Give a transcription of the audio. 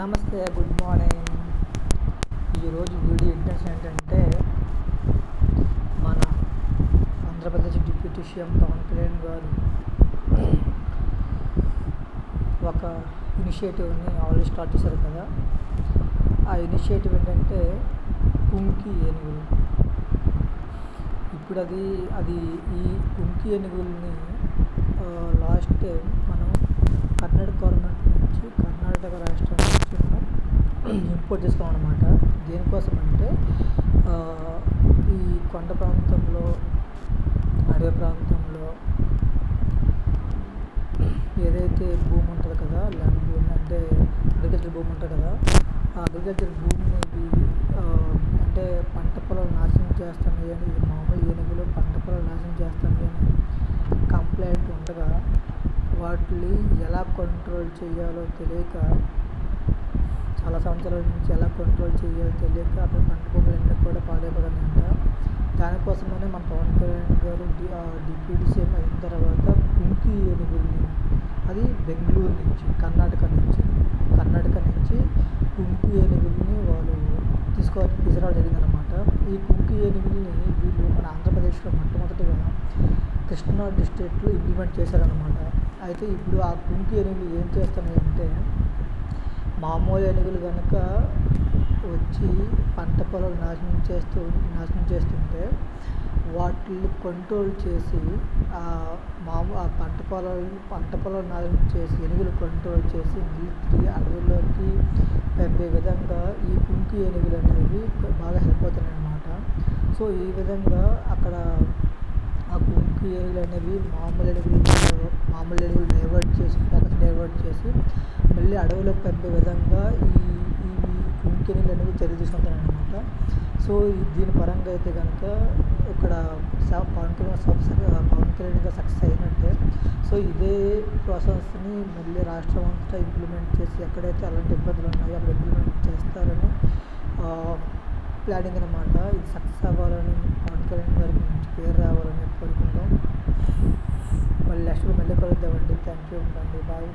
నమస్తే good morning. ఈరోజు video intention ఏంటంటే మన ఆంధ్రప్రదేశ్ డిప్యూటీ సీఎం పవన్ కళ్యాణ్ గారు ఒక ఇనిషియేటివ్ని ఆల్రెడీ స్టార్ట్ చేశారు కదా. ఆ ఇనిషియేటివ్ ఏంటంటే కుంకి ఏనుగులు. ఇప్పుడు అది అది ఈ కుంకి ఏనుగుల్ని లాస్ట్ టైం మనం కర్ణాటక గవర్నమెంట్ నుంచి కర్ణాటక రాష్ట్రం నుంచి మనం సపోర్ట్ చేసుకున్నాం అనమాట దేనికోసం అంటే ఈ కొండ ప్రాంతంలో అడవి ప్రాంతంలో ఏదైతే భూమి ఉంటుంది కదా ల్యాండ్ భూమి అంటే అగ్రికల్చర్ భూమి ఉంటుంది కదా ఆ అగ్రికల్చర్ భూమిని అంటే పంట పొలాలు నాశనం చేస్తున్నాయి అని మామూలు ఏనుగులు పంట పొలాలు నాశనం చేస్తున్నాయి అని కంప్లైంట్ ఉండగా వాటిని ఎలా కంట్రోల్ చేయాలో తెలియక చాలా సంవత్సరాల నుంచి ఎలా కంట్రోల్ చేయాలో తెలియక అక్కడ పంట భూములన్నీ కూడా పాడైపోతాయంట దానికోసమనే మన పవన్ కళ్యాణ్ గారు డిప్యూటీ సీఎం అయిన తర్వాత కుంకి ఏనుగుల్ని అది బెంగళూరు నుంచి కర్ణాటక నుంచి కర్ణాటక నుంచి కుంకి ఏనుగుల్ని వాళ్ళు తీసుకో తీసుకురావడం జరిగిందనమాట ఈ కుంకు ఏనుగుల్ని వీళ్ళు మన ఆంధ్రప్రదేశ్లో మొట్టమొదటిగా కృష్ణా డిస్ట్రిక్ట్లో ఇంప్లిమెంట్ చేశారనమాట అయితే ఇప్పుడు ఆ కుంకి ఏనుగులు ఏం చేస్తున్నాయి అంటే మామూలు ఏనుగులు కనుక వచ్చి పంట పొలాలు నాశనం చేస్తూ నాశనం చేస్తుంటే వాటిని కంట్రోల్ చేసి ఆ మాము ఆ పంట పొలాలు పంట పొలాలు నాశనం చేసి ఏనుగులు కంట్రోల్ చేసి మళ్ళీ తిరిగి అడవుల్లోకి పంపే విధంగా ఈ కుంకి ఏనుగులు అనేవి బాగా హెల్ప్ అవుతున్నాయి అన్నమాట సో ఈ విధంగా అక్కడ ఆ కుంకి ఏనుగులు అనేవి మామూలు ఏనుగులు మామూలు ఏనుగులు డైవర్ట్ చేసి డైవర్ట్ చేసి మళ్ళీ అడవులకు పంపే విధంగా ఈ ఈ కుంకి అనేవి చర్య తీసుకుంటాయి అనమాట సో దీని పరంగా అయితే కనుక ఇక్కడ పవన్ కళ్యాణ్ పవన్ కళ్యాణ్గా సక్సెస్ అయినట్టే. సో ఇదే ప్రాసెస్ని మళ్ళీ రాష్ట్రం అంతా ఇంప్లిమెంట్ చేసి ఎక్కడైతే అలాంటి ఇబ్బందులు ఉన్నాయో అక్కడ ఇంప్లిమెంట్ చేస్తారని ప్లానింగ్ అనమాట ఇది సక్సెస్ అవ్వాలని పవన్ కళ్యాణ్ గారికి మంచి పేరు రావాలని కోరుకుంటాం మళ్ళీ నెక్స్ట్ మళ్ళీ కలుద్దామండి థ్యాంక్ యూ అండి బాయ్